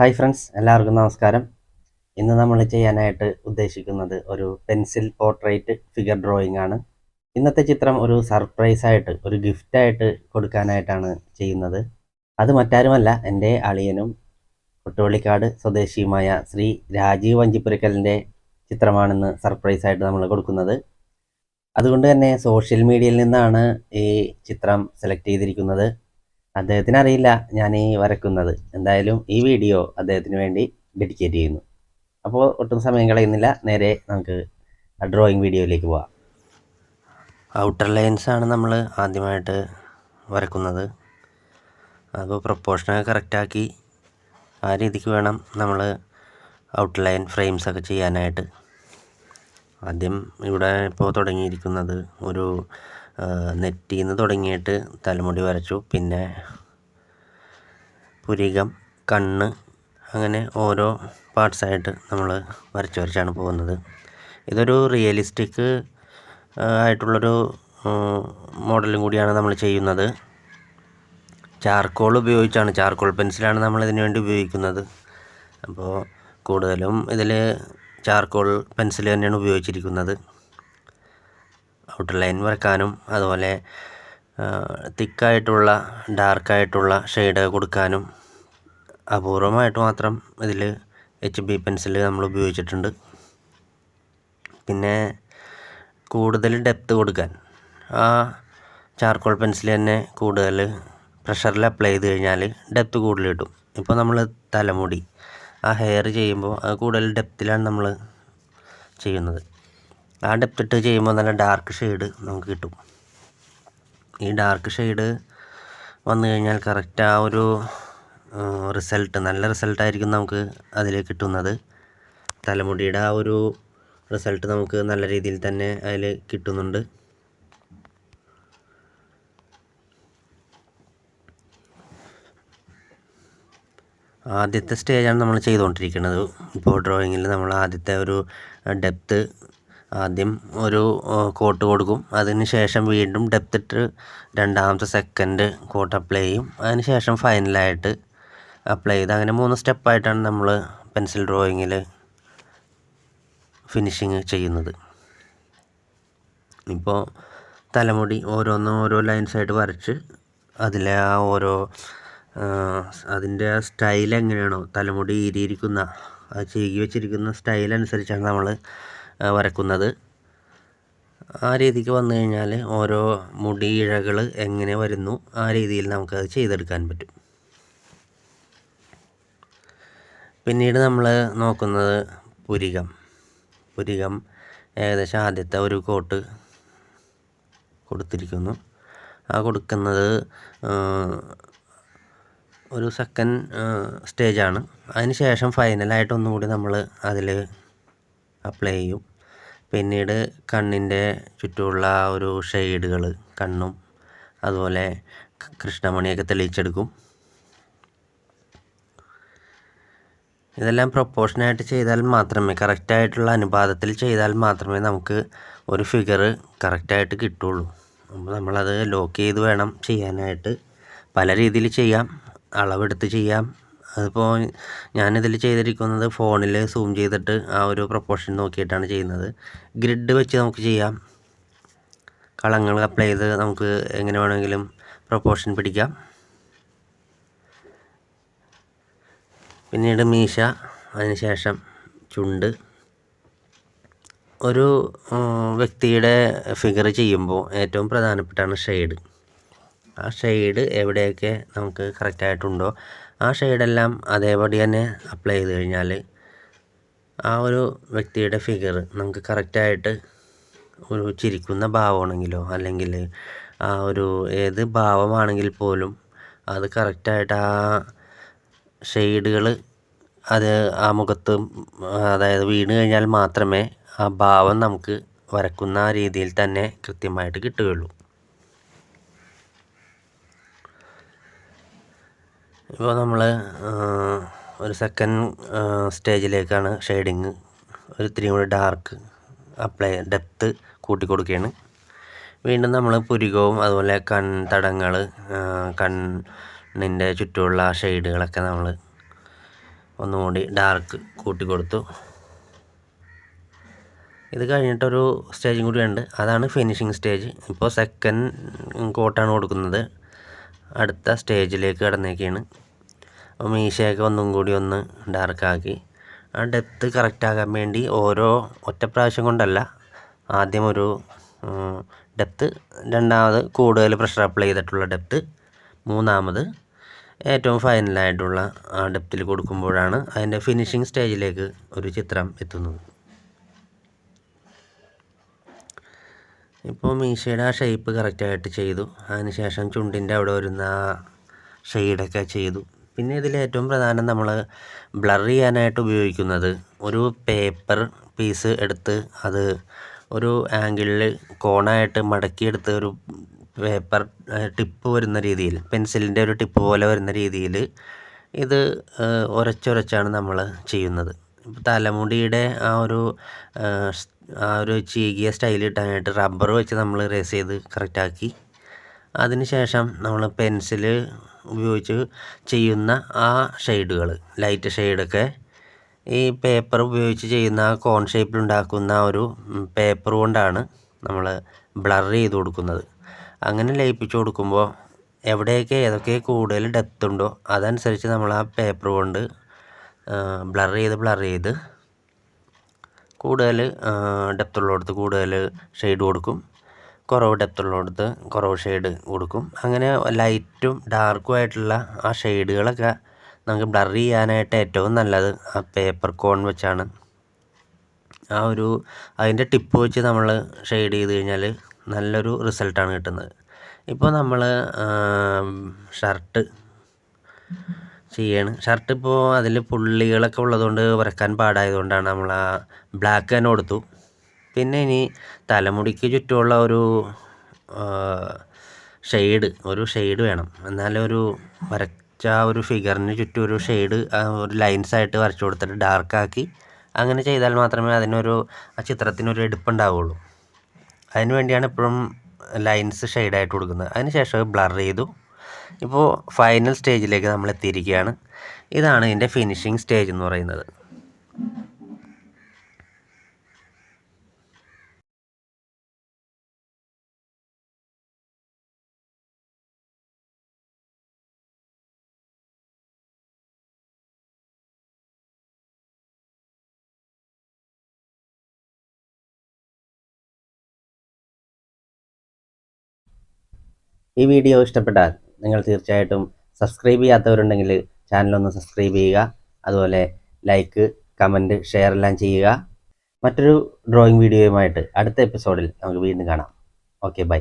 Hi friends എല്ലാവർക്കും നമസ്കാരം. ഇന്ന് നമ്മൾ ചെയ്യാനായിട്ട് ഉദ്ദേശിക്കുന്നത് ഒരു പെൻസിൽ പോർട്രേറ്റ് ഫിഗർ ഡ്രോയിങ് ആണ്. ഇന്നത്തെ ചിത്രം ഒരു സർപ്രൈസ് ആയിട്ട് ഒരു ഗിഫ്റ്റായിട്ട് കൊടുക്കാനായിട്ടാണ് ചെയ്യുന്നത്. അത് മറ്റാരുമല്ല എന്റെ അളിയനും കൊട്ടുവള്ളിക്കാട് സ്വദേശിയുമായ ശ്രീ രാജീവ് വഞ്ചിപ്പുരക്കലിന്റെ ചിത്രമാണെന്ന് സർപ്രൈസ് ആയിട്ട് നമ്മൾ കൊടുക്കുന്നത്. അതുകൊണ്ട് തന്നെ സോഷ്യൽ മീഡിയയിൽ നിന്നാണ് ഈ ചിത്രം സെലക്ട് ചെയ്തിരിക്കുന്നത്. അദ്ദേഹത്തിന് അറിയില്ല ഞാൻ ഈ വരക്കുന്നത്. എന്തായാലും ഈ വീഡിയോ അദ്ദേഹത്തിന് വേണ്ടി ഡെഡിക്കേറ്റ് ചെയ്യുന്നു. അപ്പോൾ ഒട്ടും സമയം കളയുന്നില്ല. നേരെ നമുക്ക് ഡ്രോയിങ് വീഡിയോയിലേക്ക് പോവാം. ഔട്ടർ ലൈൻസാണ് നമ്മൾ ആദ്യമായിട്ട് വരക്കുന്നത്. അപ്പോൾ പ്രൊപ്പോർഷനൊക്കെ കറക്റ്റാക്കി ആ രീതിക്ക് വേണം നമ്മൾ ഔട്ട് ലൈൻ ഫ്രെയിംസ് ഒക്കെ ചെയ്യാനായിട്ട്. ആദ്യം ഇവിടെ ഇപ്പോൾ തുടങ്ങിയിരിക്കുന്നത് ഒരു നെറ്റിയിൽ നിന്ന് തുടങ്ങിയിട്ട് തലമുടി വരച്ചു. പിന്നെ പുരികം കണ്ണ് അങ്ങനെ ഓരോ പാർട്സായിട്ട് നമ്മൾ വരച്ച് വരച്ചാണ് പോകുന്നത്. ഇതൊരു റിയലിസ്റ്റിക് ആയിട്ടുള്ളൊരു മോഡലും കൂടിയാണ് നമ്മൾ ചെയ്യുന്നത്. ചാർക്കോൾ ഉപയോഗിച്ചാണ് ചാർക്കോൾ പെൻസിലാണ് നമ്മൾ ഇതിനു വേണ്ടി ഉപയോഗിക്കുന്നത്. അപ്പോൾ കൂടുതലും ഇതിൽ ചാർക്കോൾ പെൻസിൽ തന്നെയാണ് ഉപയോഗിച്ചിരിക്കുന്നത്. ഔട്ടർ ലൈൻ വരക്കാനും അതുപോലെ തിക്കായിട്ടുള്ള ഡാർക്കായിട്ടുള്ള ഷെയ്ഡ് കൊടുക്കാനും അപൂർവമായിട്ട് മാത്രം ഇതിൽ എച്ച് ബി പെൻസിൽ നമ്മൾ ഉപയോഗിച്ചിട്ടുണ്ട്. പിന്നെ കൂടുതൽ ഡെപ്ത് കൊടുക്കാൻ. ആ ചാർക്കോൾ പെൻസിൽ തന്നെ കൂടുതൽ പ്രഷറിൽ അപ്ലൈ ചെയ്ത് കഴിഞ്ഞാൽ ഡെപ്ത് കൂടുതൽ കിട്ടും. ഇപ്പോൾ നമ്മൾ തലമുടി ആ ഹെയർ ചെയ്യുമ്പോൾ അത് കൂടുതൽ ഡെപ്തിലാണ് നമ്മൾ ചെയ്യുന്നത്. ആ ഡെപ്ത് ഇട്ട് ചെയ്യുമ്പോൾ നല്ല ഡാർക്ക് ഷെയ്ഡ് നമുക്ക് കിട്ടും. ഈ ഡാർക്ക് ഷെയ്ഡ് വന്നു കഴിഞ്ഞാൽ കറക്റ്റ് ആ ഒരു റിസൾട്ട് നല്ല റിസൾട്ടായിരിക്കും നമുക്ക് അതിൽ കിട്ടുന്നത്. തലമുടിയുടെ ആ ഒരു റിസൾട്ട് നമുക്ക് നല്ല രീതിയിൽ തന്നെ അതിൽ കിട്ടുന്നുണ്ട്. ആദ്യത്തെ സ്റ്റേജാണ് നമ്മൾ ചെയ്തുകൊണ്ടിരിക്കുന്നത്. ഇപ്പോൾ ഡ്രോയിങ്ങിൽ നമ്മൾ ആദ്യത്തെ ഒരു ഡെപ്ത്ത് ആദ്യം ഒരു കോട്ട് കൊടുക്കും. അതിന് ശേഷം വീണ്ടും ഡെപ്ത് ഇട്ട് രണ്ടാമത്തെ സെക്കൻഡ് കോട്ട് അപ്ലൈ ചെയ്യും. അതിന് ശേഷം ഫൈനലായിട്ട് അപ്ലൈ ചെയ്ത് അങ്ങനെ മൂന്ന് സ്റ്റെപ്പായിട്ടാണ് നമ്മൾ പെൻസിൽ ഡ്രോയിങ്ങിൽ ഫിനിഷിങ് ചെയ്യുന്നത്. ഇപ്പോൾ തലമുടി ഓരോന്നും ഓരോ ലൈൻസായിട്ട് വരച്ച് അതിലെ ആ ഓരോ അതിന്റെ ആ സ്റ്റൈൽ എങ്ങനെയാണോ തലമുടി ഈരിയിരിക്കുന്ന അത് ചെയ്യി വെച്ചിരിക്കുന്ന സ്റ്റൈൽ അനുസരിച്ചാണ് നമ്മൾ വരക്കുന്നത്. ആ രീതിക്ക് വന്നു കഴിഞ്ഞാൽ ഓരോ മുടി ഇഴകൾ എങ്ങനെ വരുന്നു ആ രീതിയിൽ നമുക്കത് ചെയ്തെടുക്കാൻ പറ്റും. പിന്നീട് നമ്മൾ നോക്കുന്നത് പുരികം. പുരികം ഏകദേശം ആദ്യത്തെ ഒരു കോട്ട് കൊടുത്തിരിക്കുന്നു. ആ കൊടുക്കുന്നത് ഒരു സെക്കൻഡ് സ്റ്റേജാണ് അതിന് ശേഷം ഫൈനലായിട്ട് ഒന്നുകൂടി നമ്മൾ അതിൽ അപ്ലൈ ചെയ്യും. പിന്നീട് കണ്ണിന്റെ ചുറ്റുമുള്ള ആ ഒരു ഷെയ്ഡുകൾ കണ്ണും അതുപോലെ കൃഷ്ണമണിയൊക്കെ തെളിയിച്ചെടുക്കും. ഇതെല്ലാം പ്രൊപ്പോഷനായിട്ട് ചെയ്താൽ മാത്രമേ കറക്റ്റായിട്ടുള്ള അനുപാതത്തിൽ ചെയ്താൽ മാത്രമേ നമുക്ക് ഒരു ഫിഗർ കറക്റ്റായിട്ട് കിട്ടുള്ളൂ. അപ്പോൾ നമ്മളത് ലോക്ക് ചെയ്ത് വേണം ചെയ്യാനായിട്ട്. പല രീതിയിൽ ചെയ്യാം അളവെടുത്ത് ചെയ്യാം അതിപ്പോൾ ഞാനിതിൽ ചെയ്തിരിക്കുന്നത് ഫോണിൽ സൂം ചെയ്തിട്ട് ആ ഒരു പ്രൊപ്പോർഷൻ നോക്കിയിട്ടാണ് ചെയ്യുന്നത്. ഗ്രിഡ് വെച്ച് നമുക്ക് ചെയ്യാം. കളങ്ങൾ അപ്ലൈ ചെയ്ത് നമുക്ക് എങ്ങനെ വേണമെങ്കിലും പ്രൊപ്പോർഷൻ പിടിക്കാം. പിന്നീട് മീശ അതിനുശേഷം ചുണ്ട്. ഒരു വ്യക്തിയുടെ ഫിഗർ ചെയ്യുമ്പോൾ ഏറ്റവും പ്രധാനപ്പെട്ടാണ് ഷെയ്ഡ് ആ ഷെയ്ഡ് എവിടെയൊക്കെ നമുക്ക് കറക്റ്റായിട്ടുണ്ടോ ആ ഷെയ്ഡെല്ലാം അതേപടി തന്നെ അപ്ലൈ ചെയ്ത് കഴിഞ്ഞാൽ ആ ഒരു വ്യക്തിയുടെ ഫിഗർ നമുക്ക് കറക്റ്റായിട്ട് ഒരു ചിരിക്കുന്ന ഭാവമാണെങ്കിലോ അല്ലെങ്കിൽ ആ ഒരു ഏത് ഭാവമാണെങ്കിൽ പോലും അത് കറക്റ്റായിട്ട് ആ ഷെയ്ഡുകൾ അത് ആ മുഖത്ത് അതായത് വീണ് കഴിഞ്ഞാൽ മാത്രമേ ആ ഭാവം നമുക്ക് വരക്കുന്ന രീതിയിൽ തന്നെ കൃത്യമായിട്ട് കിട്ടുകയുള്ളൂ. ഇപ്പോൾ നമ്മൾ ഒരു സെക്കൻഡ് സ്റ്റേജിലേക്കാണ് ഷെയ്ഡിങ് ഒരു ഇത്തിരി കൂടി ഡാർക്ക് അപ്ലൈ ഡെപ്ത്ത് കൂട്ടി കൊടുക്കുകയാണ് വീണ്ടും നമ്മൾ പുരികവും അതുപോലെ കൺ തടങ്ങൾ കണ്ണിന്റെ ചുറ്റുമുള്ള ഷെയ്ഡുകളൊക്കെ നമ്മൾ ഒന്നുകൂടി ഡാർക്ക് കൂട്ടി കൊടുത്തു ഇത് കഴിഞ്ഞിട്ടൊരു സ്റ്റേജും കൂടി ഉണ്ട്. അതാണ് ഫിനിഷിങ് സ്റ്റേജ് ഇപ്പോൾ സെക്കൻഡ് കോട്ടാണ് കൊടുക്കുന്നത്. അടുത്ത സ്റ്റേജിലേക്ക് കടന്നേക്കാണ്. അപ്പോൾ മീശയൊക്കെ ഒന്നും കൂടി ഒന്ന് ഡാർക്കാക്കി ആ ഡെപ്ത്ത് കറക്റ്റാക്കാൻ വേണ്ടി ഓരോ ഒറ്റ പ്രാവശ്യം കൊണ്ടല്ല ആദ്യം ഒരു ഡെപ്ത്ത് രണ്ടാമത് കൂടുതൽ പ്രഷർ അപ്ലൈ ചെയ്തിട്ടുള്ള ഡെപ്ത്ത് മൂന്നാമത് ഏറ്റവും ഫൈനലായിട്ടുള്ള ആ ഡെപ്തിൽ കൊടുക്കുമ്പോഴാണ് അതിന്റെ ഫിനിഷിങ് സ്റ്റേജിലേക്ക് ഒരു ചിത്രം എത്തുന്നത്. ഇപ്പോൾ മീശയുടെ ആ ഷേപ്പ് കറക്റ്റായിട്ട് ചെയ്തു. അതിനുശേഷം ചുണ്ടിന്റെ അവിടെ വരുന്ന ആ ഷെയ്ഡൊക്കെ ചെയ്തു. പിന്നെ ഇതിൽ ഏറ്റവും പ്രധാനം നമ്മൾ ബ്ലർ ചെയ്യാനായിട്ട് ഉപയോഗിക്കുന്നത് ഒരു പേപ്പർ പീസ് എടുത്ത് അത് ഒരു ആംഗിളിൽ കോണായിട്ട് മടക്കിയെടുത്ത് ഒരു പേപ്പർ ടിപ്പ് വരുന്ന രീതിയിൽ പെൻസിലിന്റെ ഒരു ടിപ്പ് പോലെ വരുന്ന രീതിയിൽ ഇത് ഉരച്ചുരച്ചാണ് നമ്മൾ ചെയ്യുന്നത്. തലമുടിയുടെ ആ ഒരു ആ ഒരു ചീകിയ സ്റ്റൈൽ കിട്ടാനായിട്ട് റബ്ബർ വെച്ച് നമ്മൾ റേസ് ചെയ്ത് കറക്റ്റാക്കി അതിന് ശേഷം നമ്മൾ പെൻസിൽ ഉപയോഗിച്ച് ചെയ്യുന്ന ആ ഷെയ്ഡുകൾ ലൈറ്റ് ഷെയ്ഡൊക്കെ ഈ പേപ്പർ ഉപയോഗിച്ച് ചെയ്യുന്ന ആ കോൺ ഷേപ്പിലുണ്ടാക്കുന്ന ഒരു പേപ്പർ കൊണ്ടാണ് നമ്മൾ ബ്ലർ ചെയ്ത് കൊടുക്കുന്നത്. അങ്ങനെ ലയിപ്പിച്ച് കൊടുക്കുമ്പോൾ എവിടെയൊക്കെ ഏതൊക്കെ കൂടുതൽ ഡെപ്ത് ഉണ്ടോ അതനുസരിച്ച് നമ്മൾ ആ പേപ്പർ കൊണ്ട് ബ്ലർ ചെയ്ത് ബ്ലർ ചെയ്ത് കൂടുതൽ ഡെപ്ത് ഉള്ളിടത്ത് കൂടുതൽ ഷെയ്ഡ് കൊടുക്കും. കുറവ് ഡെപ്ത് ഉള്ളിടത്ത് കുറവ് ഷെയ്ഡ് കൊടുക്കും. അങ്ങനെ ലൈറ്റും ഡാർക്കും ആയിട്ടുള്ള ആ ഷെയ്ഡുകളൊക്കെ നമുക്ക് ബ്ലർ ചെയ്യാനായിട്ട് ഏറ്റവും നല്ലത് ആ പേപ്പർ കോൺ വെച്ചാണ്. ആ ഒരു അതിന്റെ ടിപ്പ് വെച്ച് നമ്മൾ ഷെയ്ഡ് ചെയ്ത് കഴിഞ്ഞാൽ നല്ലൊരു റിസൾട്ടാണ് കിട്ടുന്നത്. ഇപ്പോൾ നമ്മൾ ഷർട്ട് ചെയ്യാണ്. ഷർട്ട് ഇപ്പോൾ അതിൽ പുള്ളികളൊക്കെ ഉള്ളതുകൊണ്ട് വരക്കാൻ പാടായതുകൊണ്ടാണ് നമ്മൾ ആ ബ്ലാക്ക് തന്നെ കൊടുത്തു പിന്നെ ഇനി തലമുടിക്ക് ചുറ്റുമുള്ള ഒരു ഷെയ്ഡ് ഒരു ഷെയ്ഡ് വേണം. എന്നാലേ ഒരു വരച്ച ഒരു ഫിഗറിന് ചുറ്റും ഒരു ഷെയ്ഡ് ഒരു ലൈൻസ് ആയിട്ട് വരച്ചു കൊടുത്തിട്ട് ഡാർക്കാക്കി അങ്ങനെ ചെയ്താൽ മാത്രമേ അതിനൊരു ആ ചിത്രത്തിനൊരു എടുപ്പുണ്ടാവുള്ളൂ. അതിന് വേണ്ടിയാണ് ലൈൻസ് ഷെയ്ഡായിട്ട് കൊടുക്കുന്നത്. അതിന് ശേഷം ബ്ലർ ചെയ്തു. ഇപ്പോൾ ഫൈനൽ സ്റ്റേജിലേക്ക് നമ്മൾ എത്തിയിരിക്കുകയാണ് ഇതാണ് ഇതിന്റെ ഫിനിഷിംഗ് സ്റ്റേജ് എന്ന് പറയുന്നത്. ഈ വീഡിയോ ഇഷ്ടപ്പെട്ടാൽ നിങ്ങൾ തീർച്ചയായിട്ടും സബ്സ്ക്രൈബ് ചെയ്യാത്തവരുണ്ടെങ്കിൽ ചാനലൊന്ന് സബ്സ്ക്രൈബ് ചെയ്യുക. അതുപോലെ ലൈക്ക് കമന്റ് ഷെയർ എല്ലാം ചെയ്യുക. മറ്റൊരു ഡ്രോയിങ് വീഡിയോയുമായിട്ട് അടുത്ത എപ്പിസോഡിൽ നമുക്ക് വീണ്ടും കാണാം. Okay bye